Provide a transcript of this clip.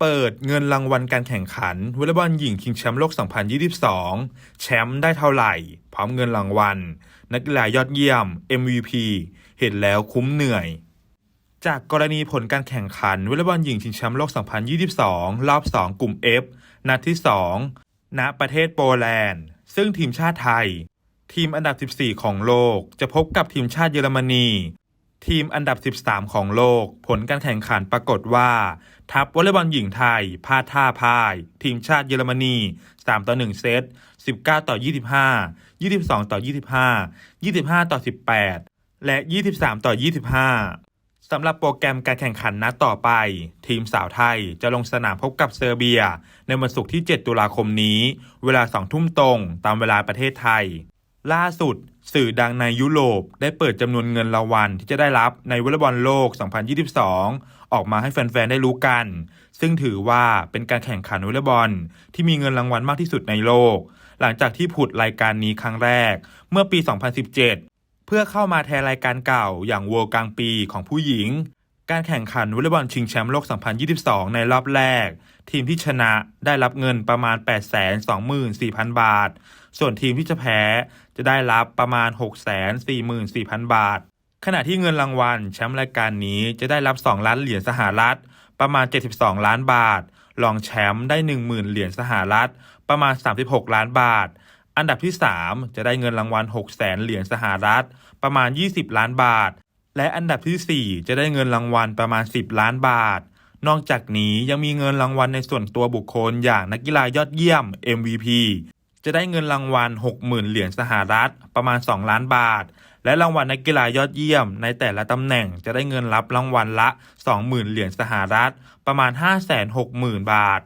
เปิดเงินรางวัลการแข่งขันวอลเลย์บอลหญิงชิงแชมป์โลก 2022 แชมป์ได้เท่าไหร่ พร้อมเงินรางวัล นักกีฬายอดเยี่ยม MVP เห็นแล้วคุ้มเหนื่อย จากกรณีผลการแข่งขันวอลเลย์บอลหญิงชิงแชมป์โลก 2022 รอบ 2 กลุ่ม F นัดที่ 2 ณ ประเทศโปแลนด์ ซึ่งทีมชาติไทย ทีมอันดับ 14 ของโลก จะพบกับทีมชาติเยอรมนี ทีมอันดับ 13 ของโลก ผลการแข่งขันปรากฏว่า ทัพวอลเลย์บอลหญิงไทยพลาดท่าพ่าย ทีมชาติเยอรมนี 3 ต่อ 1 เซต 19 ต่อ 25 22 ต่อ 25 25 ต่อ 18 และ 23 ต่อ 25 สำหรับโปรแกรมการแข่งขันนัดต่อไป ทีมสาวไทยจะลงสนามพบกับเซอร์เบีย ในวันศุกร์ที่ 7 ตุลาคมนี้ เวลา 2 ทุ่มตรง ตามเวลาประเทศไทย ล่าสุด สื่อดังในยุโรปได้เปิดจำนวนเงินรางวัลที่จะได้รับในวอลเลย์บอลโลก 2022 ออกมาให้แฟน ๆ ได้รู้กัน ซึ่งถือว่าเป็นการแข่งขันวอลเลย์บอลที่มีเงินรางวัลมากที่สุดในโลก หลังจากที่ผุดรายการนี้ครั้งแรก เมื่อปี 2017 เพื่อเข้ามาแทนรายการเก่าอย่างวัวกลางปีของผู้หญิง การแข่งขันวอลเลย์บอลชิงแชมป์โลก 2022 ในรอบแรก ทีมที่ชนะได้รับเงินประมาณ 824,000 บาท ส่วนทีมที่จะแพ้จะได้รับประมาณ 644,000 บาท ขณะที่เงินรางวัลแชมป์รายการนี้จะได้รับ 2 ล้านเหรียญสหรัฐ ประมาณ 72 ล้านบาท รองแชมป์ได้ 10,000 เหรียญสหรัฐ ประมาณ 36 ล้านบาท อันดับที่ 3 จะได้เงินรางวัล 6 0 0 0 0เหรียญสหรัฐ ประมาณ 20 ล้านบาท และอันดับทีสี่ 4 จะได้เงินรางวัลประมาณ 10 ล้านบาท นอกจากนี้ยังมีเงินรางวัลในส่วนตัวบุคคลอย่างนักกีฬายอดเยี่ยม MVP จะได้เงินรางวัล 60,000 เหรียญสหรัฐประมาณ 2 ล้านบาท และรางวัลนักกีฬายอดเยี่ยม ในแต่ละตำแหน่งจะได้เงินรับรางวัลละ 20,000 เหรียญสหรัฐประมาณ 560,000 บาท